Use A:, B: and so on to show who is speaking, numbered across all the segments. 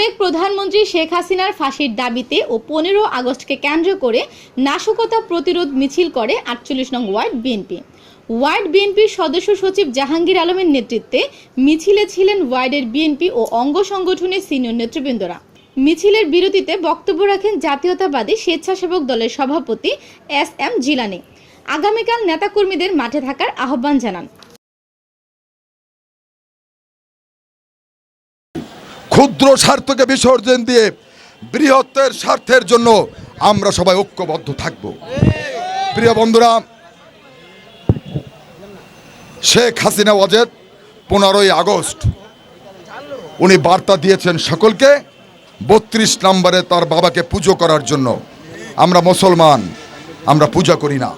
A: সাবেক প্রধানমন্ত্রী শেখ হাসিনার ফাঁসির দাবিতে ও পনেরো আগস্টকে কেন্দ্র করে নাশকতা প্রতিরোধ মিছিল করে আটচল্লিশ নং ওয়ার্ড বিএনপি। ওয়ার্ড বিএনপির সদস্য সচিব জাহাঙ্গীর আলমের নেতৃত্বে মিছিলে ছিলেন ওয়ার্ডের বিএনপি ও অঙ্গ সংগঠনের সিনিয়র নেতৃবৃন্দরা। মিছিলের বিরতিতে বক্তব্য রাখেন জাতীয়তাবাদী স্বেচ্ছাসেবক দলের সভাপতি এস এম জিলানি। আগামীকাল নেতাকর্মীদের মাঠে থাকার আহ্বান জানান।
B: ক্ষুদ্র স্বার্থকে বিসর্জন দিয়ে বৃহত্তের স্বার্থের জন্য আমরা সবাই ঐক্যবদ্ধ থাকব। প্রিয় বন্ধুরা, শেখ হাসিনা ওয়াজেদ পনেরোই আগস্ট, উনি বার্তা দিয়েছেন সকলকে, বত্রিশ নম্বরে তার বাবাকে পুজো করার জন্য। আমরা মুসলমান, আমরা পূজা করি না।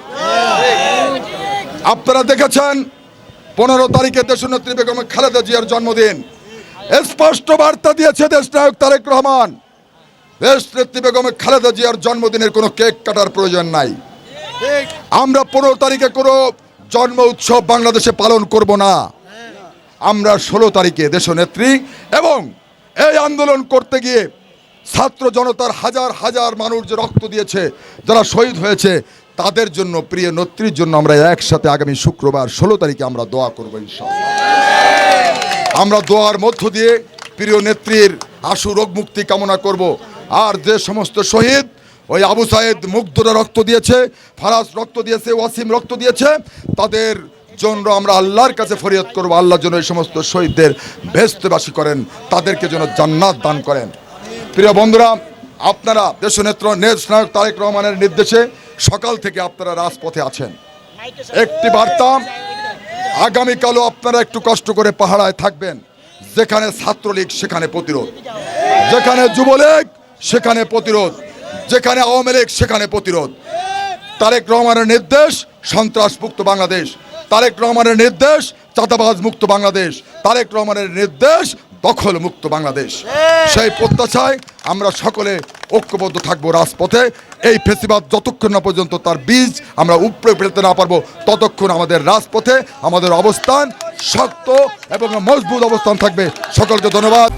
B: আপনারা দেখেছেন, পনেরো তারিখে দেশনেত্রী বেগম খালেদা জিয়ার জন্মদিন। স্পষ্ট বার্তা দিয়েছে দেশ নায়ক তারেক রহমান। দেশ নেত্রী বেগম খালেদা জিয়ার জন্মদিনের কোনো কেক কাটার প্রয়োজন নাই। আমরা পনেরো তারিখে কোনো জন্ম উৎসব বাংলাদেশে পালন করব না। আমরা ষোলো তারিখে দেশনেত্রী এবং এই আন্দোলন করতে গিয়ে ছাত্র জনতার হাজার হাজার মানুষ যে রক্ত দিয়েছে, যারা শহীদ হয়েছে, তাদের জন্য, প্রিয় নেত্রীর জন্য আমরা একসাথে আগামী শুক্রবার ষোলো তারিখে আমরা দোয়া করব ইনশাআল্লাহ। আমরা দোয়ার মধ্য দিয়ে প্রিয় নেত্রীর আশু রোগ মুক্তি কামনা করব। আর যে সমস্ত শহীদ, ওই আবু সাহেদ মুগ্ধরা রক্ত দিয়েছে, ফারাজ রক্ত দিয়েছে, ওয়াসিম রক্ত দিয়েছে, তাদের জন্য আমরা আল্লাহর কাছে ফরিয়াদ করব। আল্লাহ যেন এই সমস্ত শহীদদের ভেস্তবাসী করেন, তাদেরকে যেন জান্নাত দান করেন। প্রিয় বন্ধুরা, আপনারা দেশনেত্র নেশ নায়ক তারেক রহমানের নির্দেশে সকাল থেকে আপনারা রাজপথে আছেন। একটি বার্তা আগামীকালও আপনারা একটু কষ্ট করে পাহাড়ায় থাকবেন। যেখানে ছাত্রলীগ, সেখানে প্রতিরোধ। যেখানে যুবলীগ, সেখানে প্রতিরোধ। যেখানে আওয়ামী লীগ, সেখানে প্রতিরোধ। তারেক রহমানের নির্দেশ সন্ত্রাস মুক্ত বাংলাদেশ। তারেক রহমানের নির্দেশ, চাঁদাবাজ মুক্ত বাংলাদেশ। তারেক রহমানের নির্দেশ দখল মুক্ত বাংলাদেশ। সেই প্রত্যাশায় আমরা সকলে ঐক্যবদ্ধ থাকব রাজপথে। এই ফেসিবাদ যতক্ষণ না পর্যন্ত তার বীজ আমরা উপরে ফেলতে না পারব, ততক্ষণ আমাদের রাজপথে আমাদের অবস্থান শক্ত এবং মজবুত অবস্থান থাকবে। সকলকে ধন্যবাদ।